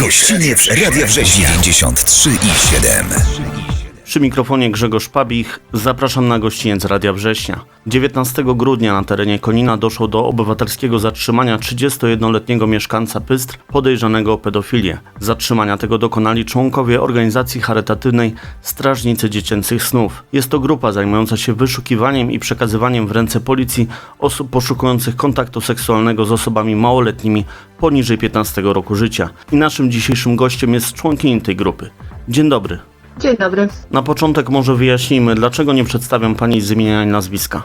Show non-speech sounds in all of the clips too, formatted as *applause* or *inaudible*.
Gościniec Radia Września 93 i 7. Przy mikrofonie Grzegorz Pabich zapraszam na gościniec Radia Września. 19 grudnia na terenie Konina doszło do obywatelskiego zatrzymania 31-letniego mieszkańca Pystr podejrzanego o pedofilię. Zatrzymania tego dokonali członkowie organizacji charytatywnej Strażnicy Dziecięcych Snów. Jest to grupa zajmująca się wyszukiwaniem i przekazywaniem w ręce policji osób poszukujących kontaktu seksualnego z osobami małoletnimi poniżej 15 roku życia. I naszym dzisiejszym gościem jest członkini tej grupy. Dzień dobry. Dzień dobry. Na początek może wyjaśnijmy, dlaczego nie przedstawiam pani z imienia i nazwiska.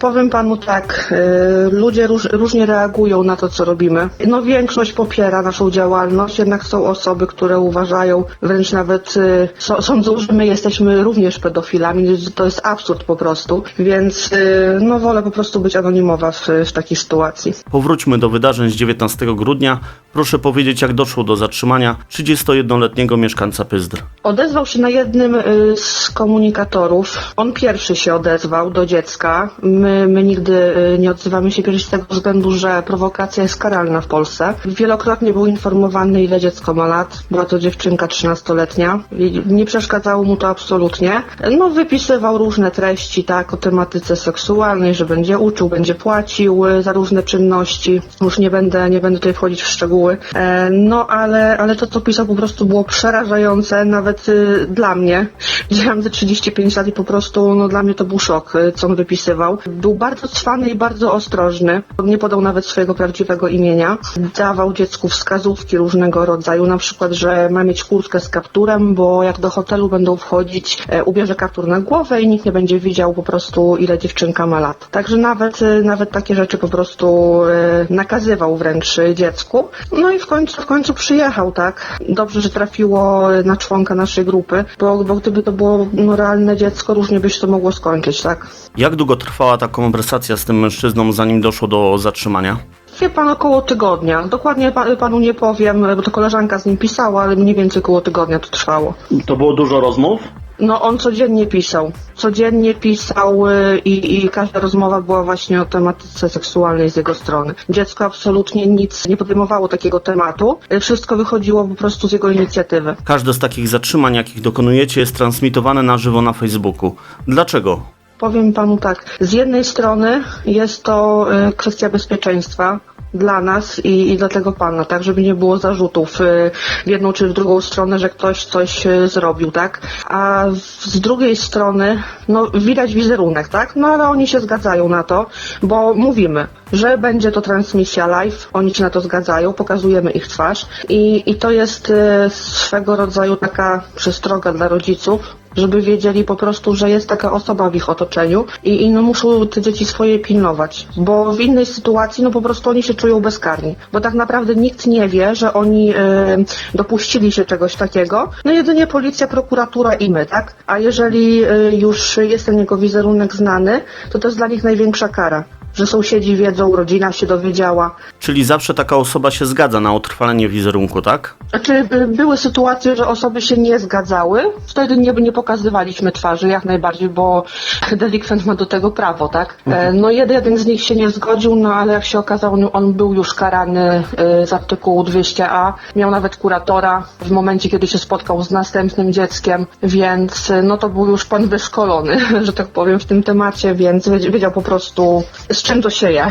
Powiem panu tak, y, ludzie róż, różnie reagują na to, co robimy. No większość popiera naszą działalność, jednak są osoby, które uważają, wręcz nawet y, sądzą, że my jesteśmy również pedofilami, to jest absurd po prostu, więc y, no wolę po prostu być anonimowa w, w takiej sytuacji. Powróćmy do wydarzeń z 19 grudnia. Proszę powiedzieć, jak doszło do zatrzymania 31-letniego mieszkańca Pyzdr. Odezwał się na jednym y, z komunikatorów. On pierwszy się odezwał do dziecka. My, my nigdy y, nie odzywamy się pierwszy z tego względu, że prowokacja jest karalna w Polsce. Wielokrotnie był informowany, ile dziecko ma lat. Była to dziewczynka 13-letnia. I Nie przeszkadzało mu to absolutnie. No, wypisywał różne treści, tak, o tematyce seksualnej, że będzie uczył, będzie płacił y, za różne czynności. Już nie będę, nie będę tutaj wchodzić w szczegóły. E, No, ale, ale to, co pisał, po prostu było przerażające, nawet y, dla mnie. Miałam ze 35 lat i po prostu, no dla mnie to był szok, y, co on wypisywał. Był bardzo cwany i bardzo ostrożny. Nie podał nawet swojego prawdziwego imienia. Dawał dziecku wskazówki różnego rodzaju, na przykład, że ma mieć kurtkę z kapturem, bo jak do hotelu będą wchodzić, e, ubierze kaptur na głowę i nikt nie będzie widział po prostu, ile dziewczynka ma lat. Także nawet, y, nawet takie rzeczy po prostu e, nakazywał wręcz dziecku. No i w końcu, w końcu przyjechał, tak? Dobrze, że trafiło na członka naszej grupy, bo, bo gdyby to było no, realne dziecko, różnie by się to mogło skończyć, tak? Jak długo trwała ta konwersacja z tym mężczyzną, zanim doszło do zatrzymania? Wie pan około tygodnia. Dokładnie pa, panu nie powiem, bo to koleżanka z nim pisała, ale mniej więcej około tygodnia to trwało. To było dużo rozmów? No on codziennie pisał. Codziennie pisał y, i, i każda rozmowa była właśnie o tematyce seksualnej z jego strony. Dziecko absolutnie nic nie podejmowało takiego tematu. Y, Wszystko wychodziło po prostu z jego inicjatywy. Każde z takich zatrzymań, jakich dokonujecie, jest transmitowane na żywo na Facebooku. Dlaczego? Powiem panu tak, z jednej strony jest to y, kwestia bezpieczeństwa dla nas i, i dla tego pana, tak, żeby nie było zarzutów y, w jedną czy w drugą stronę, że ktoś coś y, zrobił, tak, a z drugiej strony, no widać wizerunek, tak, no ale oni się zgadzają na to, bo mówimy, że będzie to transmisja live, oni się na to zgadzają, pokazujemy ich twarz i, i to jest y, swego rodzaju taka przestroga dla rodziców, żeby wiedzieli po prostu, że jest taka osoba w ich otoczeniu i, i no muszą te dzieci swoje pilnować, bo w innej sytuacji no po prostu oni się czują bezkarni, bo tak naprawdę nikt nie wie, że oni e, dopuścili się czegoś takiego, no jedynie policja, prokuratura i my, tak? A jeżeli e, już jest ten jego wizerunek znany, to to jest dla nich największa kara, że sąsiedzi wiedzą, rodzina się dowiedziała, Czyli zawsze taka osoba się zgadza na utrwalenie wizerunku, tak? Znaczy, y, były sytuacje, że osoby się nie zgadzały. Wtedy nie, nie pokazywaliśmy twarzy, jak najbardziej, bo delikwent ma do tego prawo, tak? E, No jeden, z nich się nie zgodził, no ale jak się okazało, on, on był już karany y, z artykułu 200a. Miał nawet kuratora w momencie, kiedy się spotkał z następnym dzieckiem, więc y, no to był już pan wyszkolony, *laughs* że tak powiem, w tym temacie, więc wiedz- wiedział po prostu, z czym to.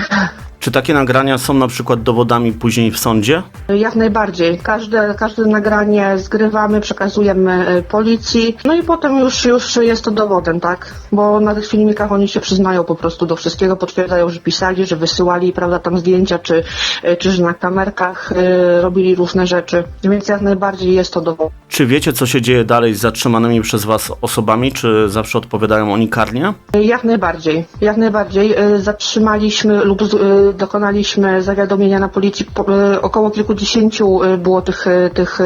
Czy takie nagrania są na przykład dowodami później w sądzie? Jak najbardziej. Każde, każde nagranie zgrywamy, przekazujemy y, policji, no i potem już, już jest to dowodem, tak? Bo na tych filmikach oni się przyznają po prostu do wszystkiego, potwierdzają, że pisali, że wysyłali, prawda, tam zdjęcia, czy, y, czy że na kamerkach y, robili różne rzeczy, więc jak najbardziej jest to dowód. Czy wiecie, co się dzieje dalej z zatrzymanymi przez was osobami? Czy zawsze odpowiadają oni karnie? Jak najbardziej, jak najbardziej. Y, Zatrzymaliśmy lub dokonaliśmy zawiadomienia na policji. Po- y, Około kilkudziesięciu y, było tych, y, tych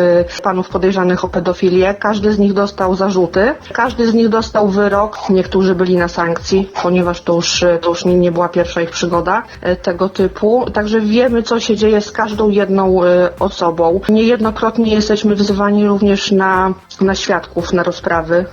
panów podejrzanych o pedofilię. Każdy z nich dostał zarzuty. Każdy z nich dostał wyrok. Niektórzy byli na sankcji, ponieważ to już, to już nie, nie była pierwsza ich przygoda tego typu. Także wiemy, co się dzieje z każdą jedną osobą. Niejednokrotnie jesteśmy wzywani również na, na świadków, na rozprawy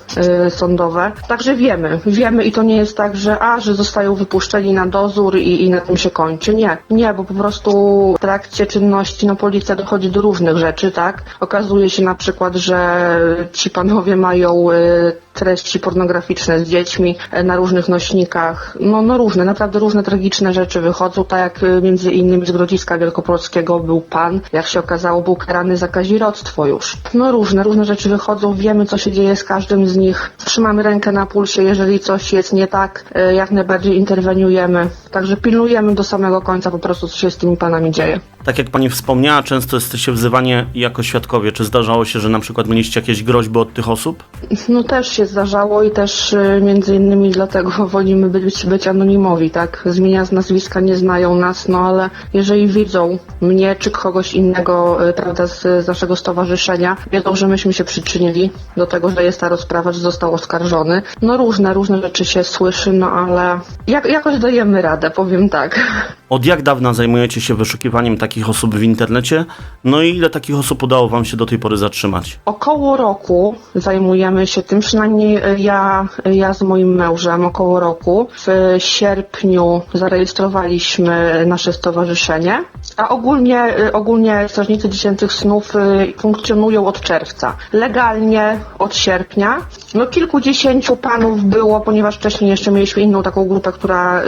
sądowe. Także wiemy, wiemy i to nie jest tak, że a, że zostają wypuszczeni na dozór i, i na tym się kończy. Czy nie. Nie, bo po prostu w trakcie czynności no policja dochodzi do różnych rzeczy, tak? Okazuje się na przykład, że ci panowie mają y, treści pornograficzne z dziećmi y, na różnych nośnikach. No, no różne, naprawdę różne tragiczne rzeczy wychodzą, tak jak y, między innymi z Grodziska Wielkopolskiego był pan, jak się okazało, był karany za kazirodztwo już. No różne, różne rzeczy wychodzą, wiemy co się dzieje z każdym z nich. Trzymamy rękę na pulsie, jeżeli coś jest nie tak, y, jak najbardziej interweniujemy. Także pilnujemy do samego końca po prostu, co się z tymi panami dzieje. Tak jak pani wspomniała, często jesteście wzywani jako świadkowie. Czy zdarzało się, że na przykład mieliście jakieś groźby od tych osób? No też się zdarzało i też y, między innymi dlatego *laughs* wolimy być, być anonimowi, tak? Zmienia z nazwiska, nie znają nas, no ale jeżeli widzą mnie czy kogoś innego, y, prawda, z, z naszego stowarzyszenia, wiedzą, że myśmy się przyczynili do tego, że jest ta rozprawa, że został oskarżony. No różne, różne rzeczy się słyszy, no ale jak, jakoś dajemy radę, powiem tak. *laughs* Od jak dawna zajmujecie się wyszukiwaniem takich osób w internecie? No i ile takich osób udało wam się do tej pory zatrzymać? Około roku zajmujemy się tym, przynajmniej y, ja, ja z moim mężem około roku. W sierpniu zarejestrowaliśmy nasze stowarzyszenie, a ogólnie, y, ogólnie Strażnicy Dziecięcych Snów funkcjonują od czerwca. Legalnie od sierpnia. No kilkudziesięciu panów było, ponieważ wcześniej jeszcze mieliśmy inną taką grupę, która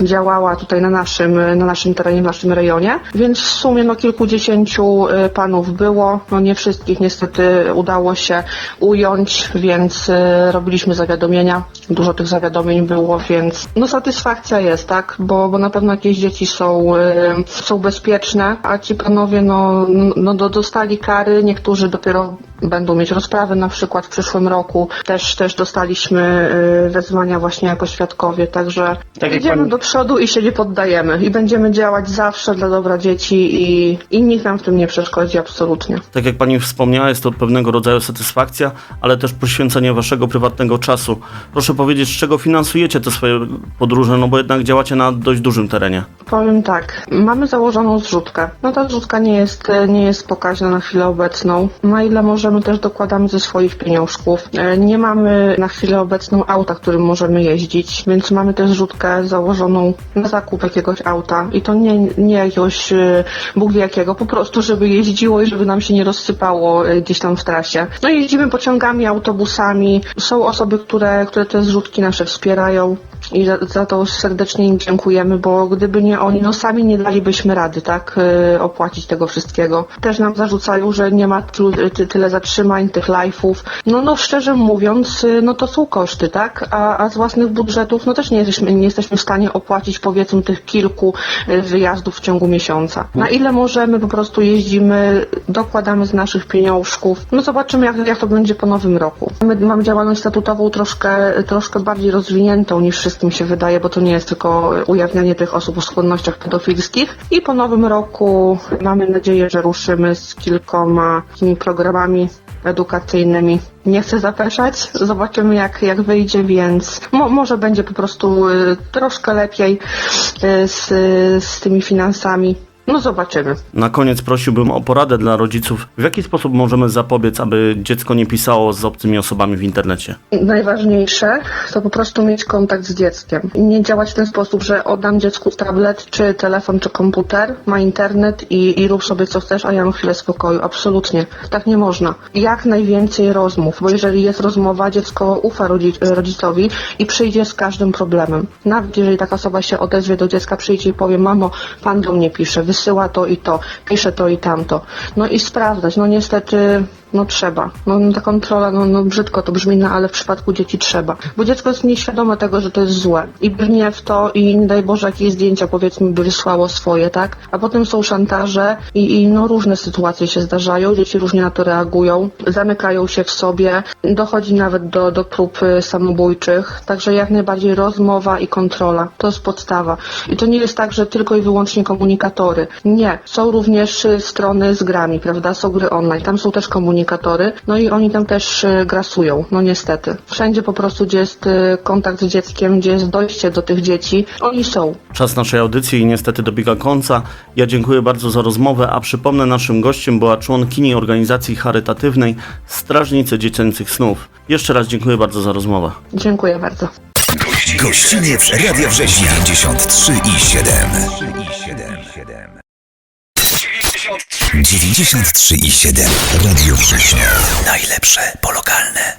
y, działała tutaj na naszym, na naszym terenie, w naszym rejonie, więc w sumie no kilkudziesięciu y, panów było, no nie wszystkich niestety udało się ująć, więc y, robiliśmy zawiadomienia, dużo tych zawiadomień było, więc no satysfakcja jest, tak, bo, bo na pewno jakieś dzieci są, y, są bezpieczne, a ci panowie no, no do, dostali kary, niektórzy dopiero będą mieć rozprawy na przykład w przyszłym roku, też, też dostaliśmy y, wezwania właśnie jako świadkowie, także Tak idziemy do przodu i się nie poddajemy i będziemy działać zawsze dla dobra dzieci i, i nikt nam w tym nie przeszkodzi absolutnie. Tak jak pani wspomniała, jest to pewnego rodzaju satysfakcja, ale też poświęcenie waszego prywatnego czasu. Proszę powiedzieć, z czego finansujecie te swoje podróże, no bo jednak działacie na dość dużym terenie. Powiem tak, mamy założoną zrzutkę. No ta zrzutka nie jest, nie jest pokaźna na chwilę obecną. Na ile możemy też dokładamy ze swoich pieniążków. E, Nie mamy na chwilę obecną auta, którym możemy jeździć, więc mamy też zrzutkę założoną na zakup jakiegoś auta i to nie, nie jakiegoś e, Bóg wie jakiego, po prostu żeby jeździło i żeby nam się nie rozsypało e, gdzieś tam w trasie. No jeździmy pociągami, autobusami. Są osoby, które, które te zrzutki nasze wspierają. I za, za to serdecznie im dziękujemy, bo gdyby nie oni, no sami nie dalibyśmy rady, tak, opłacić tego wszystkiego. Też nam zarzucają, że nie ma tylu, ty, tyle zatrzymań, tych live'ów. No, no szczerze mówiąc, y, no to są koszty, tak, a, a z własnych budżetów, no też nie jesteśmy, nie jesteśmy w stanie opłacić powiedzmy tych kilku y, wyjazdów w ciągu miesiąca. Na ile możemy, po prostu jeździmy, dokładamy z naszych pieniążków. No zobaczymy, jak, jak to będzie po nowym roku. My mamy działalność statutową troszkę, troszkę bardziej rozwiniętą niż wszystkim się wydaje, bo to nie jest tylko ujawnianie tych osób o skłonnościach pedofilskich. I po nowym roku mamy nadzieję, że ruszymy z kilkoma takimi programami edukacyjnymi. Nie chcę zapeszać, zobaczymy jak, jak wyjdzie, więc mo, może będzie po prostu y, troszkę lepiej y, z, z tymi finansami. No zobaczymy. Na koniec prosiłbym o poradę dla rodziców, w jaki sposób możemy zapobiec, aby dziecko nie pisało z obcymi osobami w internecie. Najważniejsze to po prostu mieć kontakt z dzieckiem. Nie działać w ten sposób, że oddam dziecku tablet, czy telefon, czy komputer, ma internet i, i rób sobie co chcesz, a ja mam chwilę spokoju. Absolutnie. Tak nie można. Jak najwięcej rozmów, bo jeżeli jest rozmowa, dziecko ufa rodzi- rodzicowi i przyjdzie z każdym problemem. Nawet jeżeli taka osoba się odezwie do dziecka, przyjdzie i powie, mamo, pan do mnie pisze, wysyła to i to, pisze to i tamto. No i sprawdzać. No niestety no trzeba. No, no ta kontrola, no, no brzydko to brzmi, no ale w przypadku dzieci trzeba. Bo dziecko jest nieświadome tego, że to jest złe. I brnie w to i nie daj Boże jakieś zdjęcia powiedzmy by wysłało swoje, tak? A potem są szantaże i, i no różne sytuacje się zdarzają, dzieci różnie na to reagują, zamykają się w sobie, dochodzi nawet do, do prób y, samobójczych. Także jak najbardziej rozmowa i kontrola. To jest podstawa. I to nie jest tak, że tylko i wyłącznie komunikatory. Nie. Są również y, strony z grami, prawda? Są gry online. Tam są też komunikatory. No i oni tam też y, grasują. No niestety. Wszędzie po prostu, gdzie jest y, kontakt z dzieckiem, gdzie jest dojście do tych dzieci, oni są. Czas naszej audycji niestety dobiega końca. Ja dziękuję bardzo za rozmowę, a przypomnę, naszym gościem była członkini organizacji charytatywnej Strażnicy Dziecięcych Snów. Jeszcze raz dziękuję bardzo za rozmowę. Dziękuję bardzo. Gościniec Radia Września 93 i 7. 93 i 7. Radio Września. Najlepsze polokalne.